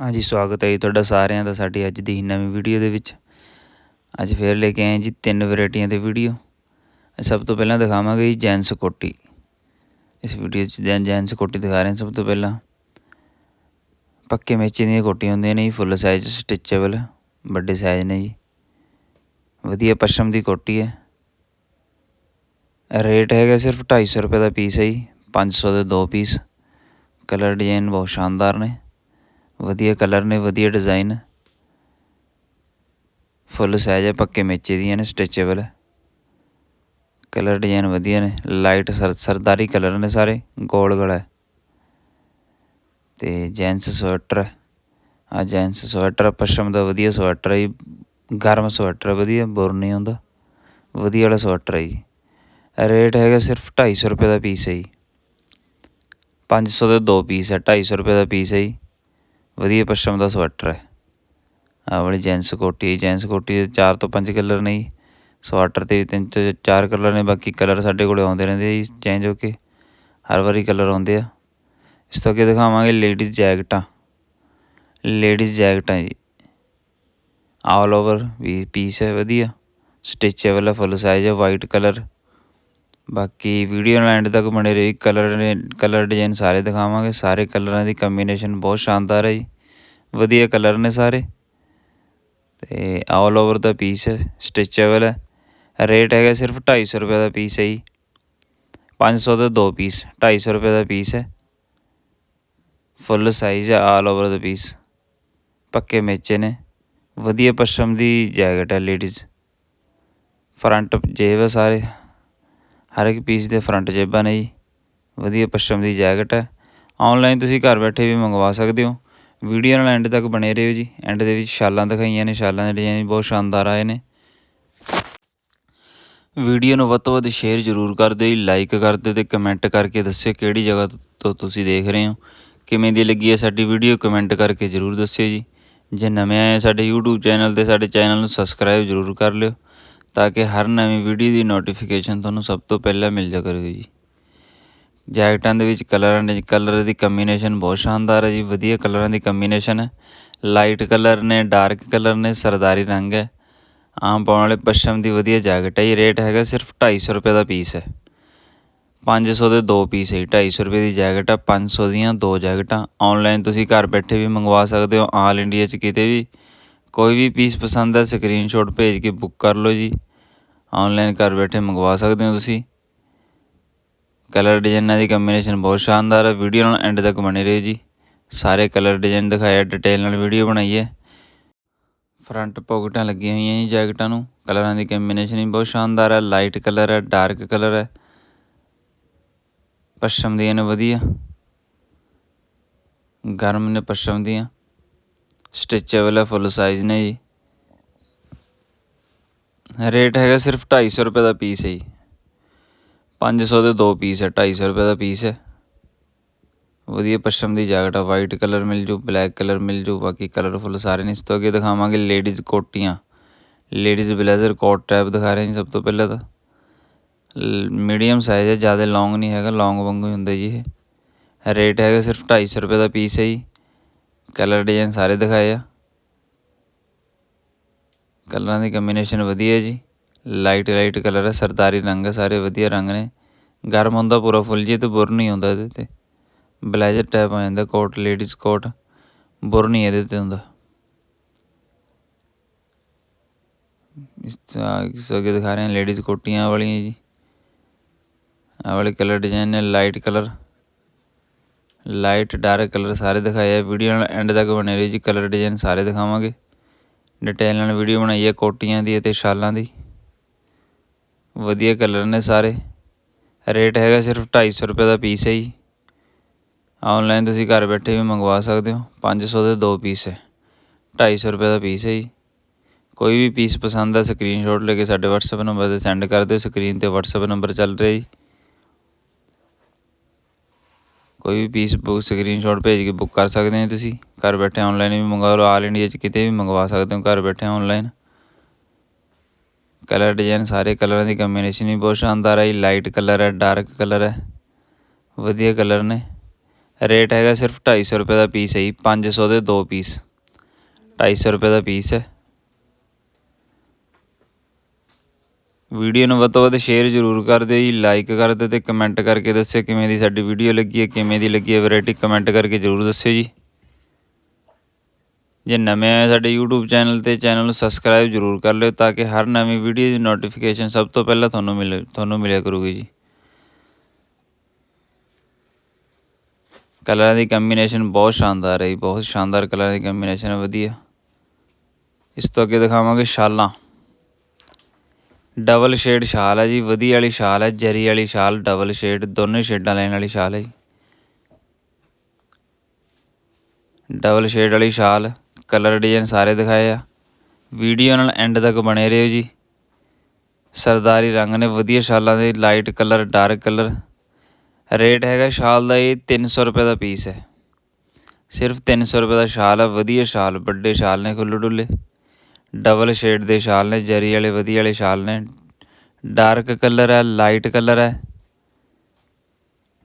ਹਾਂਜੀ, ਸਵਾਗਤ ਹੈ ਜੀ ਤੁਹਾਡਾ ਸਾਰਿਆਂ ਦਾ ਸਾਡੀ ਅੱਜ ਦੀ ਨਵੀਂ ਵੀਡੀਓ ਦੇ ਵਿੱਚ। ਅੱਜ ਫੇਰ ਲੈ ਕੇ ਆਏ ਜੀ ਤਿੰਨ ਵੈਰਾਈਟੀਆਂ ਦੇ ਵੀਡੀਓ। ਸਭ ਤੋਂ ਪਹਿਲਾਂ ਦਿਖਾਵਾਂਗੇ ਜੀ ਜੈਂਸ ਕੋਟੀ। ਇਸ ਵੀਡੀਓ 'ਚ ਜੈਂਸ ਕੋਟੀ ਦਿਖਾ ਰਹੇ ਹਾਂ ਸਭ ਤੋਂ ਪਹਿਲਾਂ। ਪੱਕੇ ਮੇਚੇ ਦੀਆਂ ਕੋਟੀਆਂ ਹੁੰਦੀਆਂ ਨੇ ਜੀ, ਫੁੱਲ ਸਾਈਜ਼ ਸਟਿਚੇਬਲ ਵੱਡੇ ਸਾਈਜ਼ ਨੇ ਜੀ। ਵਧੀਆ ਪਸ਼ਮ ਦੀ ਕੋਟੀ ਹੈ। ਰੇਟ ਹੈਗਾ ਸਿਰਫ 250 ਰੁਪਏ ਦਾ ਪੀਸ ਹੈ ਜੀ 500 ਦੇ ਦੋ ਪੀਸ ਕਲਰ ਡਿਜ਼ਾਈਨ ਬਹੁਤ ਸ਼ਾਨਦਾਰ ਨੇ। ਵਧੀਆ ਕਲਰ ਨੇ, ਵਧੀਆ ਡਿਜ਼ਾਈਨ। ਫੁੱਲ ਸਾਈਜ਼ ਹੈ ਪੱਕੇ ਮੇਚੇ ਦੀਆਂ ਨੇ ਸਟਿਚੇਬਲ ਕਲਰ ਡਿਜ਼ਾਈਨ ਵਧੀਆ ਨੇ ਲਾਈਟ ਸਰਦਾਰੀ ਕਲਰ ਨੇ ਸਾਰੇ, ਗੋਲ ਗਲਾ। ਤੇ ਜੈਂਸ ਸਵੈਟਰ, ਆ ਜੈਂਸ ਸਵੈਟਰ ਪਸ਼ਮ ਦਾ ਵਧੀਆ ਸਵੈਟਰ ਹੈ ਗਰਮ ਸਵੈਟਰ ਵਧੀਆ, ਬੁਰ ਨਹੀਂ ਹੁੰਦਾ ਵਧੀਆ ਵਾਲਾ ਸਵੈਟਰ ਹੈ ਜੀ। ਰੇਟ ਹੈਗਾ ਸਿਰਫ 250 ਰੁਪਏ ਦਾ ਪੀਸ ਹੈ ਜੀ। 500 ਦੇ ਦੋ ਪੀਸ ਹੈ 250 ਰੁਪਏ ਦਾ ਪੀਸ ਹੈ ਜੀ। ਵਧੀਆ ਪਸ਼ਮ ਦਾ ਸਵੈਟਰ ਹੈ। ਆ ਵਾਲੀ ਜੈਂਸ ਕੋਟੀ ਜੈਂਸ ਕੋਟੀ ਦੇ 4 ਤੋਂ 5 ਕਲਰ ਨੇ ਜੀ। ਸਵੈਟਰ ਤੇ ਤਿੰਨ ਤੋਂ ਚਾਰ ਕਲਰ ਨੇ, ਬਾਕੀ ਕਲਰ ਸਾਡੇ ਕੋਲੇ ਆਉਂਦੇ ਰਹਿੰਦੇ ਜੀ ਚੇਂਜ ਹੋ ਕੇ। ਹਰ ਵਾਰੀ ਕਲਰ ਆਉਂਦੇ ਆ। ਇਸ ਤੋਂ ਅੱਗੇ ਦਿਖਾਵਾਂਗੇ ਲੇਡੀਜ਼ ਜੈਕਟਾਂ ਲੇਡੀਜ਼ ਜੈਕਟਾਂ ਜੀ। ਆਲ ਓਵਰ ਵੀ ਪੀਸ ਹੈ, ਵਧੀਆ। ਸਟਿਚੇਬਲ ਹੈ ਫੁੱਲ ਸਾਈਜ਼ ਹੈ ਵਾਈਟ ਕਲਰ ਬਾਕੀ ਵੀਡੀਓ ਨਾਲ ਐਂਡ ਤੱਕ ਬਣੇ ਰਹੀ ਕਲਰ ਕਲਰ ਡਿਜ਼ਾਈਨ ਸਾਰੇ ਦਿਖਾਵਾਂਗੇ। ਸਾਰੇ ਕਲਰਾਂ ਦੀ ਕੰਬੀਨੇਸ਼ਨ ਬਹੁਤ ਸ਼ਾਨਦਾਰ ਹੈ ਜੀ। ਵਧੀਆ ਕਲਰ ਨੇ ਸਾਰੇ। ਤੇ ਆਲ ਓਵਰ ਦਾ ਪੀਸ ਹੈ ਸਟਿਚੇਬਲ ਹੈ। ਰੇਟ ਹੈਗਾ ਸਿਰਫ 250 ਰੁਪਏ ਦਾ ਪੀਸ ਹੈ ਜੀ। 500 ਦੇ ਦੋ ਪੀਸ 250 ਰੁਪਏ ਦਾ ਪੀਸ ਹੈ। ਫੁੱਲ ਸਾਈਜ਼ ਹੈ ਆਲ ਓਵਰ ਦਾ ਪੀਸ ਪੱਕੇ ਮੇਚੇ ਨੇ। ਵਧੀਆ ਪਸ਼ਮ ਦੀ ਜੈਕਟ ਹੈ ਲੇਡੀਜ਼ ਫਰੰਟ ਜੇਬ ਹੈ ਸਾਰੇ। ਹਰ ਇੱਕ ਪੀਸ ਦੇ ਫਰੰਟ ਜੇਬਾਂ ਨੇ ਜੀ। ਵਧੀਆ ਪਸ਼ਮ ਦੀ ਜੈਕਟ ਹੈ। ਆਨਲਾਈਨ ਤੁਸੀਂ ਘਰ ਬੈਠੇ ਵੀ ਮੰਗਵਾ ਸਕਦੇ ਹੋ। ਵੀਡੀਓ ਨਾਲ ਐਂਡ ਤੱਕ ਬਣੇ ਰਹੋ ਜੀ। ਐਂਡ ਦੇ ਵਿੱਚ ਸ਼ਾਲਾਂ ਦਿਖਾਈਆਂ ਨੇ ਸ਼ਾਲਾਂ ਦੇ ਡਿਜ਼ਾਈਨ ਬਹੁਤ ਸ਼ਾਨਦਾਰ ਆਏ ਨੇ। ਵੀਡੀਓ ਨੂੰ ਵੱਧ ਤੋਂ ਵੱਧ ਸ਼ੇਅਰ ਜ਼ਰੂਰ ਕਰ ਦਿਓ ਜੀ। ਲਾਈਕ ਕਰ ਦਿਓ ਤੇ ਕਮੈਂਟ ਕਰਕੇ ਦੱਸਿਓ ਕਿਹੜੀ ਜਗ੍ਹਾ ਤੋਂ ਤੁਸੀਂ ਦੇਖ ਰਹੇ ਹੋ। ਕਿਵੇਂ ਦੀ ਲੱਗੀ ਹੈ ਸਾਡੀ ਵੀਡੀਓ ਕਮੈਂਟ ਕਰਕੇ ਜ਼ਰੂਰ ਦੱਸਿਓ ਜੀ। ਜੇ ਨਵੇਂ ਆਏ ਸਾਡੇ YouTube ਚੈਨਲ ਤੇ, ਸਾਡੇ ਚੈਨਲ ਨੂੰ ਸਬਸਕ੍ਰਾਈਬ ਜ਼ਰੂਰ ਕਰ ਲਿਓ, ਤਾਂ ਕਿ ਹਰ ਨਵੀਂ ਵੀਡੀਓ ਦੀ ਨੋਟੀਫਿਕੇਸ਼ਨ ਤੁਹਾਨੂੰ ਸਭ ਤੋਂ ਪਹਿਲਾਂ ਮਿਲ ਜਾ ਕਰੇਗੀ ਜੀ। ਜੈਕਟਾਂ ਦੇ ਵਿੱਚ ਕਲਰਾਂ ਦੇ ਕਲਰ ਦੀ ਕੰਬੀਨੇਸ਼ਨ ਬਹੁਤ ਸ਼ਾਨਦਾਰ ਹੈ ਜੀ, ਵਧੀਆ ਕਲਰਾਂ ਦੀ ਕੰਬੀਨੇਸ਼ਨ ਹੈ। ਲਾਈਟ ਕਲਰ ਨੇ ਡਾਰਕ ਕਲਰ ਨੇ, ਸਰਦਾਰੀ ਰੰਗ ਹੈ। ਆਮ ਪਾਉਣ ਵਾਲੇ ਪਸ਼ਮ ਦੀ ਵਧੀਆ ਜੈਕਟ ਹੈ ਇਹ ਰੇਟ ਹੈਗਾ ਸਿਰਫ 250 ਰੁਪਏ ਦਾ ਪੀਸ ਹੈ। 500 ਦੇ ਦੋ ਪੀਸ ਹੈ 250 ਰੁਪਏ ਦੀ ਜੈਕਟ ਹੈ 500 ਦੀਆਂ ਦੋ ਜੈਕਟਾਂ ਆਨਲਾਈਨ ਤੁਸੀਂ ਘਰ ਬੈਠੇ ਵੀ ਮੰਗਵਾ ਸਕਦੇ ਹੋ ਆਲ ਇੰਡੀਆ 'ਚ ਕਿਤੇ ਵੀ। ਕੋਈ ਵੀ ਪੀਸ ਪਸੰਦ ਹੈ ਸਕਰੀਨਸ਼ਾਟ ਭੇਜ ਕੇ ਬੁੱਕ ਕਰ ਲਓ ਜੀ। ਆਨਲਾਈਨ ਘਰ ਬੈਠੇ ਮੰਗਵਾ ਸਕਦੇ ਹੋ ਤੁਸੀਂ। ਕਲਰ ਡਿਜ਼ਾਈਨਾਂ ਦੀ ਕੰਬੀਨੇਸ਼ਨ ਬਹੁਤ ਸ਼ਾਨਦਾਰ ਹੈ ਵੀਡੀਓ ਨਾਲ ਐਂਡ ਤੱਕ ਬਣੇ ਰਹੋ ਜੀ। ਸਾਰੇ ਕਲਰ ਡਿਜ਼ਾਈਨ ਦਿਖਾਇਆ ਡਿਟੇਲ ਨਾਲ ਵੀਡੀਓ ਬਣਾਈ ਹੈ ਫਰੰਟ ਪੌਕਟਾਂ ਲੱਗੀਆਂ ਹੋਈਆਂ ਜੀ ਜੈਕਟਾਂ ਨੂੰ। ਕਲਰਾਂ ਦੀ ਕੰਬੀਨੇਸ਼ਨ ਵੀ ਬਹੁਤ ਸ਼ਾਨਦਾਰ ਹੈ ਲਾਈਟ ਕਲਰ ਹੈ ਡਾਰਕ ਕਲਰ ਹੈ ਪਸ਼ਮ ਦੀਆਂ ਨੇ ਵਧੀਆ। ਗਰਮ ਨੇ ਪਸ਼ਮ ਦੀਆਂ। ਸਟਿਚੇਬਲ ਹੈ ਫੁੱਲ ਸਾਈਜ਼ ਨੇ ਜੀ। ਰੇਟ ਹੈਗਾ ਸਿਰਫ 250 ਰੁਪਏ ਦਾ ਪੀਸ ਹੈ ਜੀ। 500 ਦੇ ਦੋ ਪੀਸ ਹੈ 250 ਰੁਪਏ ਦਾ ਪੀਸ ਹੈ। ਵਧੀਆ ਪਸ਼ਮ ਦੀ ਜੈਕਟ ਆ ਵਾਈਟ ਕਲਰ ਮਿਲ ਜੂ ਬਲੈਕ ਕਲਰ ਮਿਲ ਜੂ, ਬਾਕੀ ਕਲਰਫੁੱਲ ਸਾਰੇ ਨੇ। ਇਸ ਤੋਂ ਅੱਗੇ ਦਿਖਾਵਾਂਗੇ ਲੇਡੀਜ਼ ਕੋਟੀਆਂ। ਲੇਡੀਜ਼ ਬਲੇਜ਼ਰ ਕੋਟ ਟਾਈਪ ਦਿਖਾ ਰਹੇ ਹਾਂ ਸਭ ਤੋਂ ਪਹਿਲਾਂ ਤਾਂ। ਮੀਡੀਅਮ ਸਾਈਜ਼ ਹੈ, ਜ਼ਿਆਦਾ ਲੌਂਗ ਨਹੀਂ ਹੈਗਾ ਲੌਂਗ ਵਾਂਗੂ ਹੀ ਹੁੰਦਾ ਜੀ ਇਹ। ਰੇਟ ਹੈਗਾ ਸਿਰਫ 250 ਰੁਪਏ ਦਾ ਪੀਸ ਹੈ ਜੀ। ਕਲਰ ਡਿਜ਼ਾਈਨ ਸਾਰੇ ਦਿਖਾਏ ਆ। ਕਲਰਾਂ ਦੀ ਕੰਬੀਨੇਸ਼ਨ ਵਧੀਆ ਜੀ। ਲਾਈਟ ਲਾਈਟ ਕਲਰ ਹੈ ਸਰਦਾਰੀ ਰੰਗ ਹੈ ਸਾਰੇ ਵਧੀਆ ਰੰਗ ਨੇ। ਗਰਮ ਹੁੰਦਾ ਪੂਰਾ ਫੁੱਲ, ਜੀ ਤੇ ਬੁਰ ਨਹੀਂ ਹੁੰਦਾ ਇਹਦੇ ਤੇ। ਬਲੇਜ਼ਰ ਟਾਈਪ ਆ ਜਾਂਦਾ, ਕੋਟ ਲੇਡੀਜ਼ ਕੋਟ, ਬੁਰ ਨਹੀਂ ਇਹਦੇ ਤੇ ਹੁੰਦਾ। ਇਸ ਤੋਂ ਅੱਗੇ ਦਿਖਾ ਰਹੇ ਹਾਂ ਲੇਡੀਜ਼ ਕੋਟੀਆਂ ਵਾਲੀਆਂ ਜੀ। ਆ ਵਾਲੇ ਕਲਰ ਡਿਜ਼ਾਈਨ ਨੇ light colour. Light dark colour ਸਾਰੇ ਦਿਖਾਏ ਆ। ਵੀਡੀਓ ਨਾਲ ਐਂਡ ਤੱਕ ਬਣੇ ਰਹੀ ਜੀ, ਕਲਰ ਡਿਜ਼ਾਈਨ ਸਾਰੇ ਦਿਖਾਵਾਂਗੇ। ਡਿਟੇਲ ਨਾਲ ਵੀਡੀਓ ਬਣਾਈ ਹੈ ਕੋਟੀਆਂ ਦੀ ਅਤੇ ਸ਼ਾਲਾਂ ਦੀ। ਵਧੀਆ ਕਲਰ ਨੇ ਸਾਰੇ। ਰੇਟ ਹੈਗਾ ਸਿਰਫ 250 ਰੁਪਏ ਦਾ ਪੀਸ ਹੈ ਜੀ। ਆਨਲਾਈਨ ਤੁਸੀਂ ਘਰ ਬੈਠੇ ਵੀ ਮੰਗਵਾ ਸਕਦੇ ਹੋ 500 ਦੇ ਦੋ ਪੀਸ ਹੈ। 250 ਰੁਪਏ ਦਾ ਪੀਸ ਹੈ ਜੀ। ਕੋਈ ਵੀ ਪੀਸ ਪਸੰਦ ਆ ਸਕਰੀਨਸ਼ਾਟ ਲੈ ਕੇ ਸਾਡੇ WhatsApp ਨੰਬਰ ਤੇ ਸੈਂਡ ਕਰ ਦਿਓ। ਸਕਰੀਨ ਤੇ WhatsApp ਨੰਬਰ ਚੱਲ ਰਿਹਾ ਜੀ। ਕੋਈ ਵੀ ਪੀਸ ਬੁੱਕ ਸਕਰੀਨਸ਼ਾਟ ਭੇਜ ਕੇ ਬੁੱਕ ਕਰ ਸਕਦੇ ਹੋ ਤੁਸੀਂ। ਘਰ ਬੈਠੇ ਆਨਲਾਈਨ ਵੀ ਮੰਗਵਾ ਲਓ ਆਲ ਇੰਡੀਆ 'ਚ ਕਿਤੇ ਵੀ ਮੰਗਵਾ ਸਕਦੇ ਹੋ। ਘਰ ਬੈਠੇ ਆਨਲਾਈਨ ਕਲਰ ਡਿਜ਼ਾਈਨ ਸਾਰੇ ਕਲਰਾਂ ਦੀ ਕੰਬੀਨੇਸ਼ਨ ਵੀ ਬਹੁਤ ਸ਼ਾਨਦਾਰ ਹੈ ਲਾਈਟ ਕਲਰ ਹੈ ਡਾਰਕ ਕਲਰ ਹੈ ਵਧੀਆ ਕਲਰ ਨੇ। ਰੇਟ ਹੈਗਾ ਸਿਰਫ 250 ਰੁਪਏ ਦਾ ਪੀਸ ਹੈ ਜੀ। 500 ਦੇ ਦੋ ਪੀਸ 250 ਰੁਪਏ ਦਾ ਪੀਸ ਹੈ। ਵੀਡੀਓ ਨੂੰ ਵੱਧ ਤੋਂ ਵੱਧ ਸ਼ੇਅਰ ਜ਼ਰੂਰ ਕਰ ਦਿਓ ਜੀ। ਲਾਈਕ ਕਰ ਦਿਓ ਤੇ ਕਮੈਂਟ ਕਰਕੇ ਦੱਸਿਓ ਕਿਵੇਂ ਦੀ ਸਾਡੀ ਵੀਡੀਓ ਲੱਗੀ ਹੈ, ਕਿਵੇਂ ਦੀ ਲੱਗੀ ਹੈ। ਵੈਰਾਈਟੀ ਕਮੈਂਟ ਕਰਕੇ ਜ਼ਰੂਰ ਦੱਸਿਓ ਜੀ। ਜੇ ਨਵੇਂ ਆਏ ਸਾਡੇ YouTube ਚੈਨਲ ਤੇ ਚੈਨਲ ਨੂੰ ਸਬਸਕ੍ਰਾਈਬ ਜ਼ਰੂਰ ਕਰ ਲਿਓ ਤਾਂ ਕਿ ਹਰ ਨਵੀਂ ਵੀਡੀਓ ਦੀ ਨੋਟੀਫਿਕੇਸ਼ਨ ਸਭ ਤੋਂ ਪਹਿਲਾਂ ਤੁਹਾਨੂੰ ਮਿਲੇ, ਤੁਹਾਨੂੰ ਮਿਲਿਆ ਕਰੂਗੀ ਜੀ। ਕਲਰਾਂ ਦੀ ਕੰਬੀਨੇਸ਼ਨ ਬਹੁਤ ਸ਼ਾਨਦਾਰ ਹੈ ਜੀ, ਬਹੁਤ ਸ਼ਾਨਦਾਰ ਕਲਰਾਂ ਦੀ ਕੰਬੀਨੇਸ਼ਨ ਹੈ, ਵਧੀਆ। ਇਸ ਤੋਂ ਅੱਗੇ ਦਿਖਾਵਾਂਗੇ ਸ਼ਾਲਾਂ ਡਬਲ ਸ਼ੇਡ ਸ਼ਾਲ ਹੈ ਜੀ, ਵਧੀਆ ਵਾਲੀ ਸ਼ਾਲ ਹੈ, ਜਰੀ ਵਾਲੀ ਸ਼ਾਲ ਡਬਲ ਸ਼ੇਡ ਦੋਨੇ ਸ਼ੇਡਾਂ ਲੈਣ ਵਾਲੀ ਸ਼ਾਲ ਹੈ ਜੀ। ਡਬਲ ਸ਼ੇਡ ਵਾਲੀ ਸ਼ਾਲ ਕਲਰ ਡਿਜ਼ਾਈਨ ਸਾਰੇ ਦਿਖਾਏ ਆ। ਵੀਡੀਓ ਨਾਲ ਐਂਡ ਤੱਕ ਬਣੇ ਰਹੋ ਜੀ। ਸਰਦਾਰੀ ਰੰਗ ਨੇ ਵਧੀਆ ਸ਼ਾਲਾਂ ਦੇ light colour dark colour rate ਹੈਗਾ ਸ਼ਾਲ ਦਾ ਇਹ 300 ਰੁਪਏ ਦਾ ਪੀਸ ਹੈ। ਸਿਰਫ 300 ਰੁਪਏ ਦਾ ਸ਼ਾਲ ਹੈ ਵਧੀਆ ਸ਼ਾਲ ਵੱਡੇ ਸ਼ਾਲ ਨੇ ਖੁੱਲ੍ਹੇ ਡੁੱਲੇ ਡਬਲ ਸ਼ੇਡ ਦੇ ਸ਼ਾਲ ਨੇ, ਜਰੀ ਵਾਲੇ, ਵਧੀਆ ਵਾਲੇ ਸ਼ਾਲ ਨੇ। ਡਾਰਕ ਕਲਰ ਹੈ ਲਾਈਟ ਕਲਰ ਹੈ।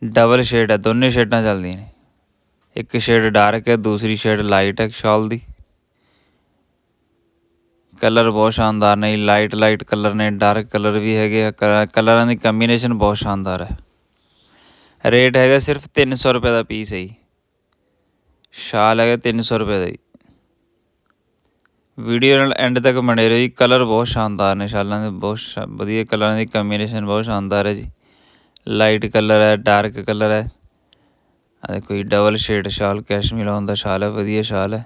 ਡਬਲ ਸ਼ੇਡ ਹੈ, ਦੋਨੇ ਸ਼ੇਡਾਂ ਚੱਲਦੀਆਂ ਨੇ। ਇੱਕ ਸ਼ੇਡ ਡਾਰਕ ਹੈ, ਦੂਸਰੀ ਸ਼ੇਡ ਲਾਈਟ ਹੈ ਸ਼ਾਲ ਦੀ। ਕਲਰ ਬਹੁਤ ਸ਼ਾਨਦਾਰ ਨੇ ਲਾਈਟ ਲਾਈਟ ਕਲਰ ਨੇ ਡਾਰਕ ਕਲਰ ਵੀ ਹੈਗੇ ਆ ਕ- ਕਲਰਾਂ ਦੀ ਕੰਬੀਨੇਸ਼ਨ ਬਹੁਤ ਸ਼ਾਨਦਾਰ ਹੈ। ਰੇਟ ਹੈਗਾ ਸਿਰਫ 300 ਰੁਪਏ ਦਾ ਪੀਸ ਹੈ ਜੀ। ਸ਼ਾਲ ਹੈਗਾ 300 ਰੁਪਏ ਦਾ ਜੀ। ਵੀਡੀਓ ਨਾਲ ਐਂਡ ਤੱਕ ਬਣੇ ਰਹੋ ਜੀ, ਕਲਰ ਬਹੁਤ ਸ਼ਾਨਦਾਰ ਨੇ ਸ਼ਾਲਾਂ ਦੇ ਬਹੁਤ ਸ਼ਾ- ਵਧੀਆ ਕਲਰਾਂ ਦੀ ਕੰਬੀਨੇਸ਼ਨ ਬਹੁਤ ਸ਼ਾਨਦਾਰ ਹੈ ਜੀ। ਲਾਈਟ ਕਲਰ ਹੈ ਡਾਰਕ ਕਲਰ ਹੈ। ਆ ਦੇਖੋ ਜੀ ਡਬਲ ਸ਼ੇਡ ਸ਼ਾਲ ਕੈਸ਼ਮੀਰ ਹੁੰਦਾ ਸ਼ਾਲ ਹੈ, ਵਧੀਆ ਸ਼ਾਲ ਹੈ।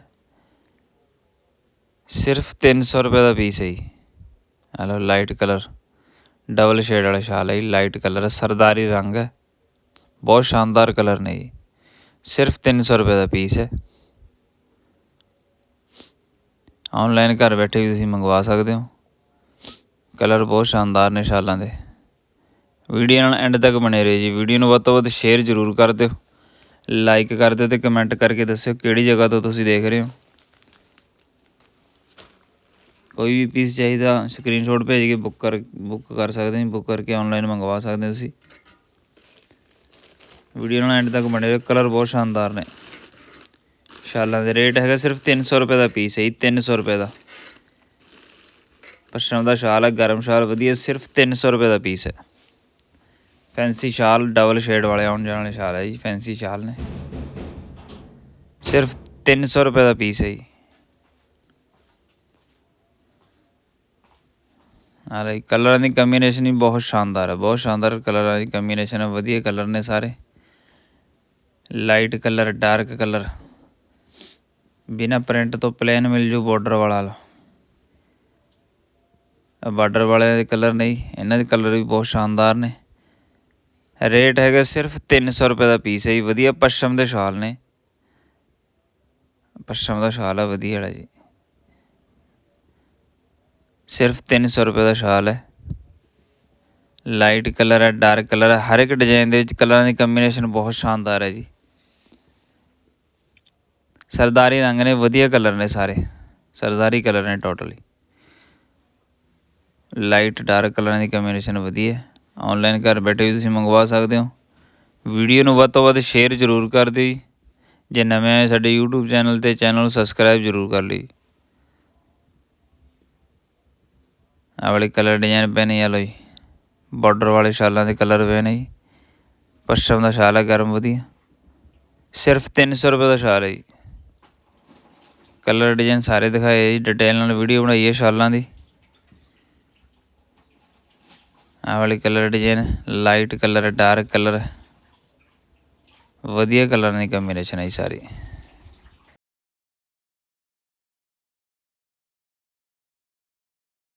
ਸਿਰਫ 300 ਰੁਪਏ ਦਾ ਪੀਸ ਹੈ ਜੀ। ਆ ਲਓ ਲਾਈਟ ਕਲਰ ਡਬਲ ਸ਼ੇਡ ਵਾਲਾ ਸ਼ਾਲ ਹੈ ਜੀ ਲਾਈਟ ਕਲਰ ਸਰਦਾਰੀ ਰੰਗ ਹੈ। ਬਹੁਤ ਸ਼ਾਨਦਾਰ ਕਲਰ ਨੇ ਜੀ। ਸਿਰਫ 300 ਰੁਪਏ ਦਾ ਪੀਸ ਹੈ। ਆਨਲਾਈਨ ਘਰ ਬੈਠੇ ਵੀ ਤੁਸੀਂ ਮੰਗਵਾ ਸਕਦੇ ਹੋ। ਕਲਰ ਬਹੁਤ ਸ਼ਾਨਦਾਰ ਨੇ ਸ਼ਾਲਾਂ ਦੇ। ਵੀਡੀਓ ਨਾਲ ਐਂਡ ਤੱਕ ਬਣੇ ਰਹੋ ਜੀ। ਵੀਡੀਓ ਨੂੰ ਵੱਧ ਤੋਂ ਵੱਧ ਸ਼ੇਅਰ ਜ਼ਰੂਰ ਕਰ ਦਿਓ। ਲਾਈਕ ਕਰ ਦਿਓ ਤੇ ਕਮੈਂਟ ਕਰਕੇ ਦੱਸਿਓ ਕਿਹੜੀ ਜਗ੍ਹਾ ਤੋਂ ਤੁਸੀਂ ਦੇਖ ਰਹੇ ਹੋ। ਕੋਈ ਵੀ ਪੀਸ ਚਾਹੀਦਾ ਸਕਰੀਨਸ਼ਾਟ ਭੇਜ ਕੇ ਬੁੱਕ ਕਰ ਬੁੱਕ ਕਰ ਸਕਦੇ ਹੋ ਬੁੱਕ ਕਰਕੇ ਆਨਲਾਈਨ ਮੰਗਵਾ ਸਕਦੇ ਹੋ ਤੁਸੀਂ। ਵੀਡੀਓ ਨਾਲ ਐਂਡ ਤੱਕ ਬਣੇ ਰਹੋ ਕਲਰ ਬਹੁਤ ਸ਼ਾਨਦਾਰ ਨੇ। ਸ਼ਾਲਾਂ ਦੇ ਰੇਟ ਹੈਗਾ ਸਿਰਫ 300 ਰੁਪਏ ਦਾ ਪੀਸ ਹੈ ਜੀ 300 ਰੁਪਏ ਦਾ। ਪਸ਼ਮ ਦਾ ਸ਼ਾਲ ਹੈ, ਗਰਮ ਸ਼ਾਲ ਵਧੀਆ, ਸਿਰਫ 300 ਰੁਪਏ ਦਾ ਪੀਸ ਹੈ। ਫੈਂਸੀ ਸ਼ਾਲ ਡਬਲ ਸ਼ੇਡ ਵਾਲੇ ਆਉਣ ਜਾਣ ਵਾਲੇ ਸ਼ਾਲ ਹੈ ਜੀ ਫੈਂਸੀ ਸ਼ਾਲ ਨੇ। ਸਿਰਫ 300 ਰੁਪਏ ਦਾ ਪੀਸ ਹੈ ਜੀ। ਆ ਰਹੀ ਕਲਰਾਂ ਦੀ ਕੰਬੀਨੇਸ਼ਨ ਹੀ ਬਹੁਤ ਸ਼ਾਨਦਾਰ ਹੈ, ਬਹੁਤ ਸ਼ਾਨਦਾਰ ਕਲਰਾਂ ਦੀ ਕੰਬੀਨੇਸ਼ਨ ਹੈ, ਵਧੀਆ ਕਲਰ ਨੇ ਸਾਰੇ। ਲਾਈਟ ਕਲਰ ਡਾਰਕ ਕਲਰ ਬਿਨਾ ਪ੍ਰਿੰਟ ਤੋਂ ਪਲੇਨ ਮਿਲ ਜੂ ਬਾਰਡਰ ਵਾਲਾ ਬਾਰਡਰ ਵਾਲੇ ਦੇ ਕਲਰ ਨਹੀਂ, ਇਹਨਾਂ ਦੇ ਕਲਰ ਵੀ ਬਹੁਤ ਸ਼ਾਨਦਾਰ ਨੇ। ਰੇਟ ਹੈਗਾ ਸਿਰਫ 300 ਰੁਪਏ ਦਾ ਪੀਸ ਹੈ ਜੀ, ਵਧੀਆ ਪਸ਼ਮ ਦੇ ਸ਼ਾਲ ਨੇ। ਪਸ਼ਮ ਦਾ ਸ਼ਾਲ ਹੈ, ਵਧੀਆ ਵਾਲਾ ਜੀ। ਸਿਰਫ 300 ਰੁਪਏ ਦਾ ਸ਼ਾਲ ਹੈ। ਲਾਈਟ ਕਲਰ ਹੈ ਡਾਰਕ ਕਲਰ ਹੈ, ਹਰ ਇੱਕ ਡਿਜ਼ਾਈਨ ਦੇ ਵਿੱਚ ਕਲਰਾਂ ਦੀ ਕੰਬੀਨੇਸ਼ਨ ਬਹੁਤ ਸ਼ਾਨਦਾਰ ਹੈ ਜੀ। ਸਰਦਾਰੀ ਰੰਗ ਨੇ ਵਧੀਆ ਕਲਰ ਨੇ ਸਾਰੇ। ਸਰਦਾਰੀ ਕਲਰ ਨੇ ਟੋਟਲੀ ਲਾਈਟ ਡਾਰਕ ਕਲਰਾਂ ਦੀ ਕੰਬੀਨੇਸ਼ਨ ਵਧੀਆ ਆਨਲਾਈਨ ਘਰ ਬੈਠੇ ਵੀ ਤੁਸੀਂ ਮੰਗਵਾ ਸਕਦੇ ਹੋ। ਵੀਡੀਓ ਨੂੰ ਵੱਧ ਤੋਂ ਵੱਧ ਸ਼ੇਅਰ ਜ਼ਰੂਰ ਕਰ ਦਿਓ ਜੀ। ਜੇ ਨਵੇਂ ਆਏ ਸਾਡੇ YouTube ਚੈਨਲ ਤੇ ਚੈਨਲ ਨੂੰ ਸਬਸਕ੍ਰਾਈਬ ਜ਼ਰੂਰ ਕਰ ਲਈ ਆਹ ਵਾਲੇ ਕਲਰ ਡਿਜ਼ਾਈਨ ਪਏ ਨੇ ਯਾ ਜੀ। ਬਾਰਡਰ ਵਾਲੇ ਸ਼ਾਲਾਂ ਦੇ ਕਲਰ ਪਏ ਨੇ ਜੀ। ਪਸ਼ਮ ਦਾ ਸ਼ਾਲ ਹੈ ਗਰਮ ਵਧੀਆ। ਸਿਰਫ 300 ਰੁਪਏ ਦਾ ਸ਼ਾਲ ਹੈ ਜੀ। ਕਲਰ ਡਿਜ਼ਾਈਨ ਸਾਰੇ ਦਿਖਾਏ ਜੀ ਡਿਟੇਲ ਨਾਲ ਵੀਡੀਓ ਬਣਾਈ ਹੈ ਸ਼ਾਲਾਂ ਦੀ। ਆਹ ਵਾਲੀ colour design light colour dark colour. ਵਧੀਆ ਕਲਰ ਦੀ ਕੰਬੀਨੇਸ਼ਨ ਹੈ ਜੀ ਸਾਰੀ।